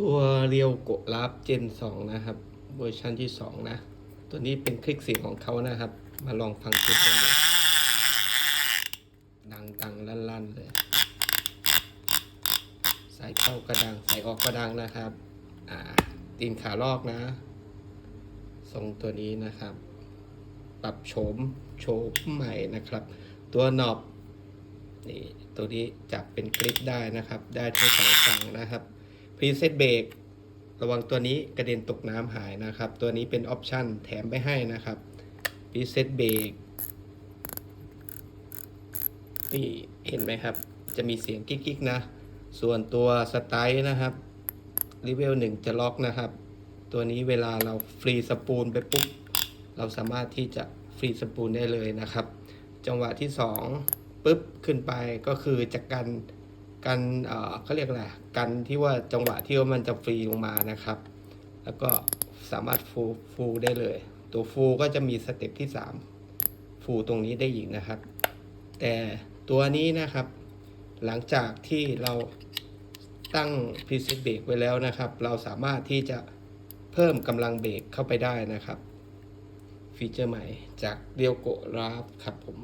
ตัวเรียวโกลาฟเจน 2 นะครับ เวอร์ชันที่ 2 นะ ตัวนี้เป็นคลิกเสียงของเขานะครับ มาลองฟังเสียงกันดูดังดังลั่นลั่นๆเลย สายเข้ากระดัง สายออกกระดังนะครับ อ่า ตีนขาลอกนะ ทรงตัวนี้นะครับ ปรับโฉมโฉมใหม่นะครับ ตัวหนอบนี่ตัวนี้จับเป็นคลิปได้นะครับ ได้ทั้งสองฝั่งนะครับ รีเซตเบรกระวังตัวนี้กระเด็นตกน้ำหายนะครับ ตัวนี้เป็นออปชันแถมไปให้นะครับพรีเซตเบรกนี่เห็นไหมครับ จะมีเสียงกิ๊กๆนะ ส่วนตัวสไตล์นะครับรีเวลหนึ่งจะล็อกนะครับ ตัวนี้เวลาเราฟรีสปูลไปปุ๊บ เราสามารถที่จะฟรีสปูลได้เลยนะครับ จังหวะที่สองปุ๊บขึ้นไปก็คือจากการ การเอ่อเขาเรียกอะไรกันที่ว่าจังหวะที่ว่ามันจะฟรีลงมานะครับ แล้วก็สามารถฟูฟูได้เลย ตัวฟูก็จะมีสเต็ปที่สามฟูตรงนี้ได้อีกนะครับ แต่ตัวนี้นะครับ หลังจากที่เราตั้งพรีเซตเบรกไว้แล้วนะครับ เราสามารถที่จะเพิ่มกำลังเบรกเข้าไปได้นะครับ ฟีเจอร์ใหม่จากเรียวโกราฟครับผม